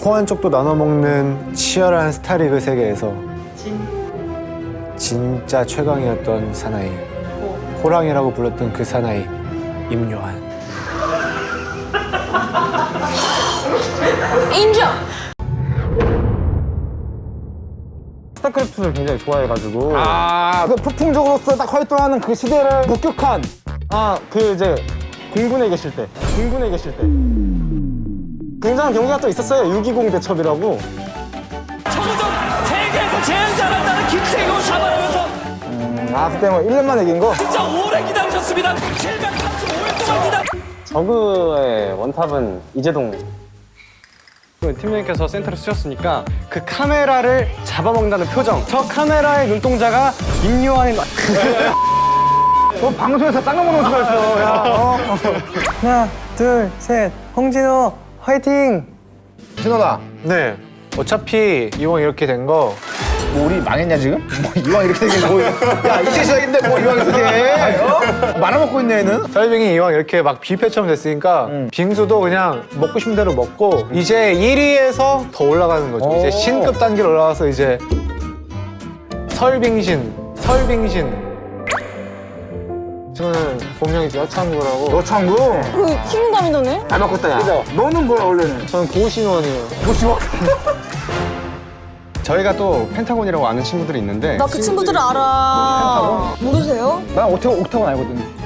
코 한쪽도 나눠 먹는 치열한 스타리그 세계에서 진짜 최강이었던 사나이. 호랑이라고 불렀던 그 사나이 임요한. 인정. 스타크래프트를 굉장히 좋아해가지고 아, 그 폭풍적으로서 딱 활동하는 그 시대를 목격한 아 그 이제 공군에 계실 때 공군에 계실 때 굉장한 경기가 또 있었어요. 620 대첩이라고. 청우정 세계에서 제일 잘한다는 김태경을 잡아내면서 아 그때 뭐 1년 만에 이긴 거? 진짜 오래 기다리셨습니다. 735일 동안 기다. 저그의 원탑은 이재동. 그 팀장님께서 센터를 쓰셨으니까 그 카메라를 잡아먹는다는 표정. 저 카메라의 눈동자가 임요한인 뭐 방송에서 짱먹는 수가 있어. 야, 어? 하나 둘 셋. 홍진호 화이팅 신호다 네 어차피 이왕 이렇게 된 거 뭐 우리 망했냐 지금? 뭐 이왕 이렇게 되게 뭐, 야 이제 시작인데 뭐 이왕 이렇게 돼? 어? 말아먹고 있네 얘는. 설빙이 이왕 이렇게 막 뷔페처럼 됐으니까 빙수도 그냥 먹고 싶은 대로 먹고 이제 1위에서 더 올라가는 거죠. 이제 신급 단계로 올라가서 이제 설빙신, 설빙신. 저는 본명이 여창구라고. 너 창구 그 킹덤이더네. 잘 바꿨다 야. 너는 뭐야 원래는? 저는 고신원이에요. 저희가 또 펜타곤이라고 아는 친구들이 있는데 나 그 친구들을 알아. 모르세요? 난 옥타곤, 옥타곤 알거든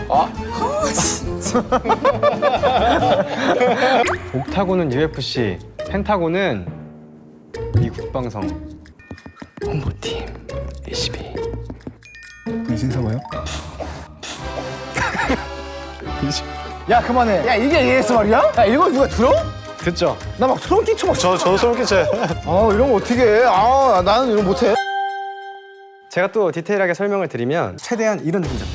옥타곤은 UFC 펜타곤은 미 국방성 홍보팀 22 분신사고요? 야 그만해. 야 이게 ASMR이야? 야 이거 누가 들어? 듣죠? 나 막 소름 끼쳐 막. 저, 저 소름 끼쳐요. 아 이런 거 어떻게 해? 아 나는 이런 거 못해. 제가 또 디테일하게 설명을 드리면 최대한 이런 동작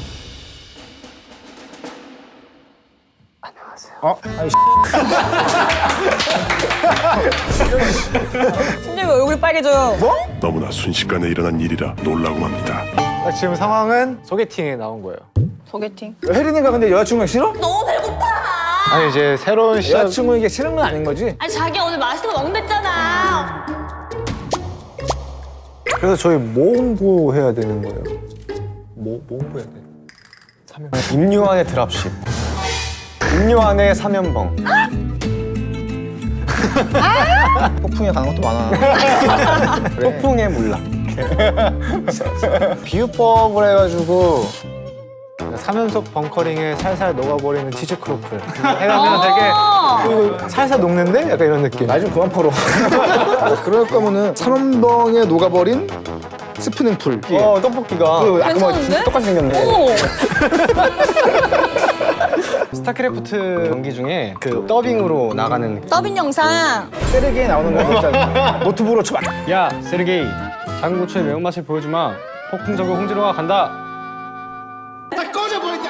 팀장님 얼굴이 빨개져요. 너무나 순식간에 일어난 일이라 놀라고 맙니다. 딱 지금 상황은 소개팅에 나온 거예요. 소개팅. 혜린이가 근데 여자친구가 싫어? 너무 배고파. 아니 이제 새로운 시작. 여자친구에게 싫은 건 아닌 거지? 아니 자기 오늘 맛있는 거 먹는댔잖아. 그래서 저희 뭐 홍보해야 되는 거예요? 뭐, 뭐 홍보해야 돼? 임요한의 드랍십 임요한의 사면봉 폭풍에 가는 것도 많아. 폭풍의 몰락 비유법을 해가지고 삼연속 벙커링에 살살 녹아버리는 치즈 크로플 해가면 되게 그 살살 녹는데? 약간 이런 느낌 나 좀 그만 퍼러. 그럴 거면은 삼원봉에 녹아버린 스프닝 풀. 어 떡볶이가 그 아까 뭐 괜찮은데? 똑같이 생겼네. 오. 스타크래프트 경기 중에 그 더빙으로 나가는 더빙 영상. 쓰레기에 나오는 거 진짜 노트북으로 쳐봐. 야 세르게이 작은 고추의 매운맛을 보여주마 폭풍적으로 홍진호가 간다 Ma cosa volete?